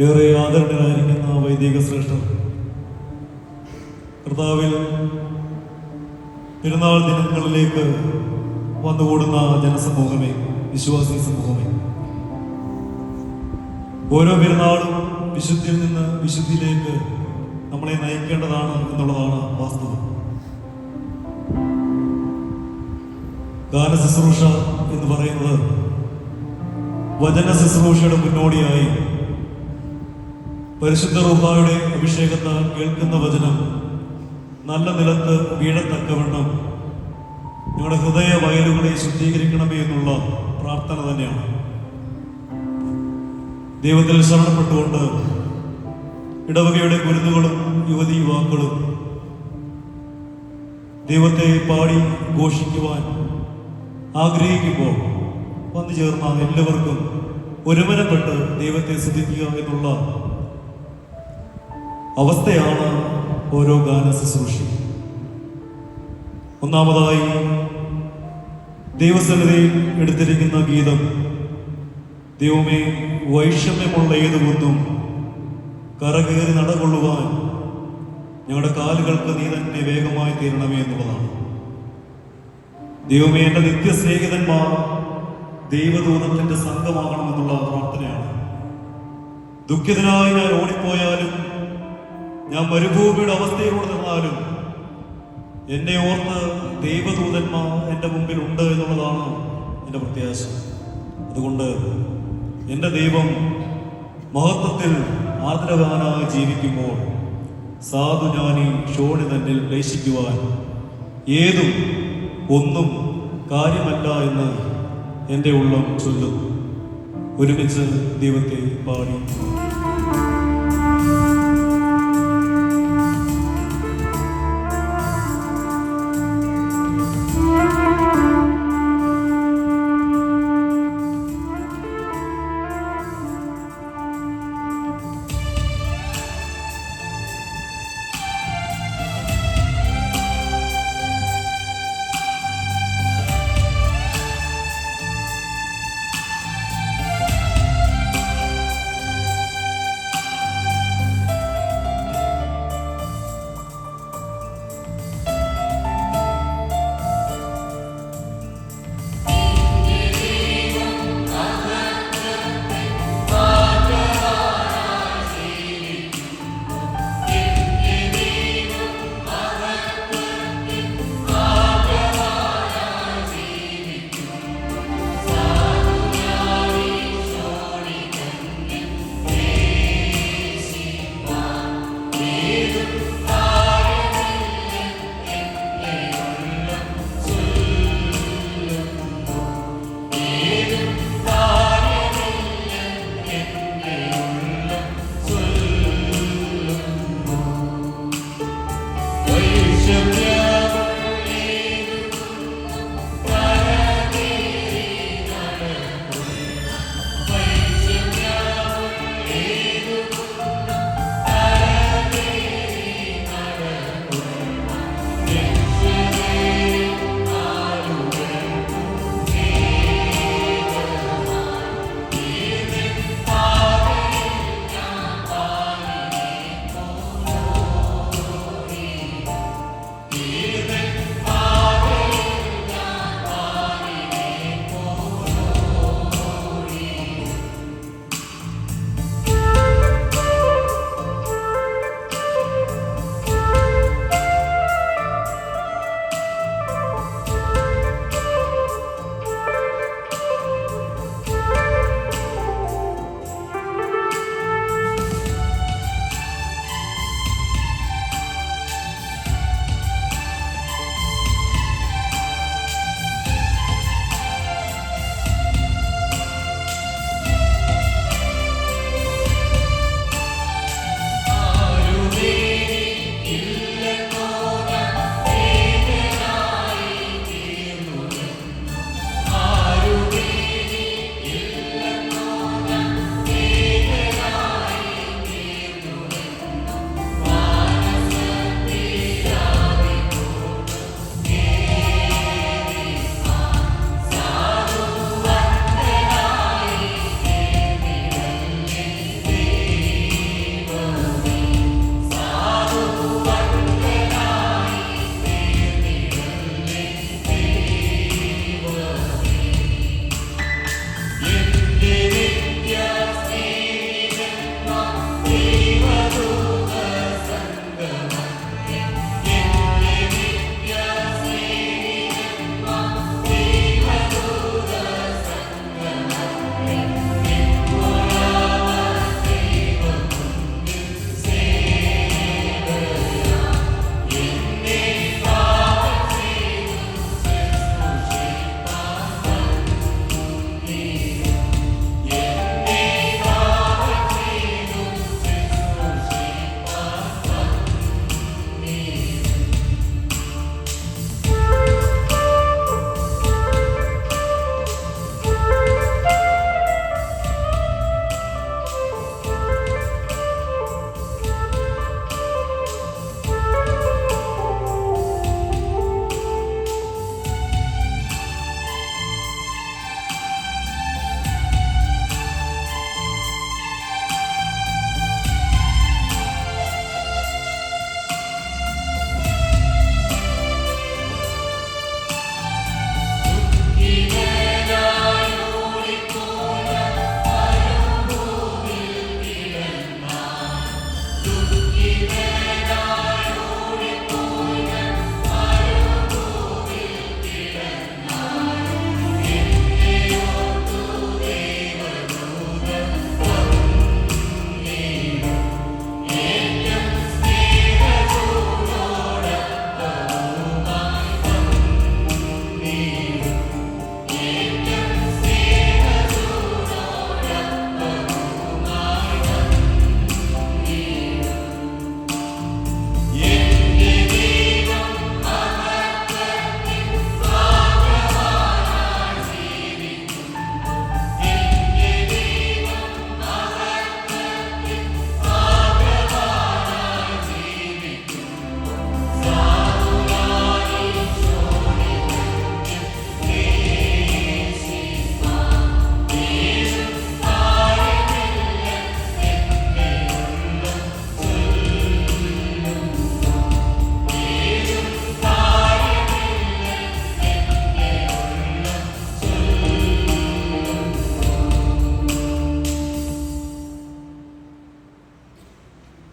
ഏറെ ആദരണരായിരിക്കുന്ന വൈദിക ശ്രേഷ്ഠർ കർത്താവിൽ പെരുന്നാൾ ദിനങ്ങളിലേക്ക് വന്നുകൂടുന്ന ജനസമൂഹമേ വിശ്വാസി സമൂഹമേ. ഓരോ പെരുന്നാളും വിശുദ്ധിയിൽ നിന്ന് വിശുദ്ധിയിലേക്ക് നമ്മളെ നയിക്കേണ്ടതാണ് എന്നുള്ളതാണ് വാസ്തവം. ഗാന ശുശ്രൂഷ എന്ന് പറയുന്നത് വചന ശുശ്രൂഷയുടെ മുന്നോടിയായി പരിശുദ്ധ റുബായുടെ അഭിഷേകത്താൽ കേൾക്കുന്ന വചനം. നല്ല നിലത്ത് വീഴത്തക്കവണ്ണം നിങ്ങളുടെ ഹൃദയ വയലുകളെ ശുദ്ധീകരിക്കണമേ എന്നുള്ള പ്രാർത്ഥന തന്നെയാണ്. ദൈവത്തിൽ ശരണപ്പെട്ടുകൊണ്ട് ഇടവകയുടെ ഗുരുതുകളും യുവതി യുവാക്കളും ദൈവത്തെ പാടി ഘോഷിക്കുവാൻ ആഗ്രഹിക്കുമ്പോൾ വന്നു ചേർന്ന എല്ലാവർക്കും ഒരുമനപ്പെട്ട് ദൈവത്തെ സിദ്ധിക്കുക എന്നുള്ള അവസ്ഥയാണ് ഓരോ ഗാന ശുശ്രൂഷ ഒന്നാമതായി ദൈവസന്നിധിയിൽ എടുത്തിരിക്കുന്ന ഗീതം ദൈവമേ വൈഷമ്യമുള്ള ഏത് കുന്നും കറകേറി നടകൊള്ളുവാൻ ഞങ്ങളുടെ കാലുകൾക്ക് നീ തന്നെ വേഗമായി തീരണമേ എന്നുള്ളതാണ്. ദൈവമേ എന്റെ നിത്യസ്നേഹിതന്മാർ ദൈവദൂതത്തിന്റെ സംഘമാകണമെന്നുള്ള പ്രാർത്ഥനയാണ്. ദുഃഖിതനായി ഞാൻ ഓടിപ്പോയാലും ഞാൻ മരുഭൂമിയുടെ അവസ്ഥയിലൂടെ നിന്നാലും എന്നെ ഓർത്ത് ദൈവദൂതന്മാർ എന്റെ മുമ്പിൽ ഉണ്ട് എന്നുള്ളതാണ് എന്റെ പ്രത്യാശ. അതുകൊണ്ട് എന്റെ ദൈവം മഹത്വത്തിൽ ആദരവാനായി ജീവിക്കുമ്പോൾ സാധു ഞാനീ ക്ഷോണി തന്നിൽ ക്ലേശിക്കുവാൻ ഏതും ഒന്നും കാര്യമല്ല എന്ന് എന്റെ ഉള്ളം ചൊല്ലുന്നു. ഒരുമിച്ച് ദൈവത്തെ പാടി.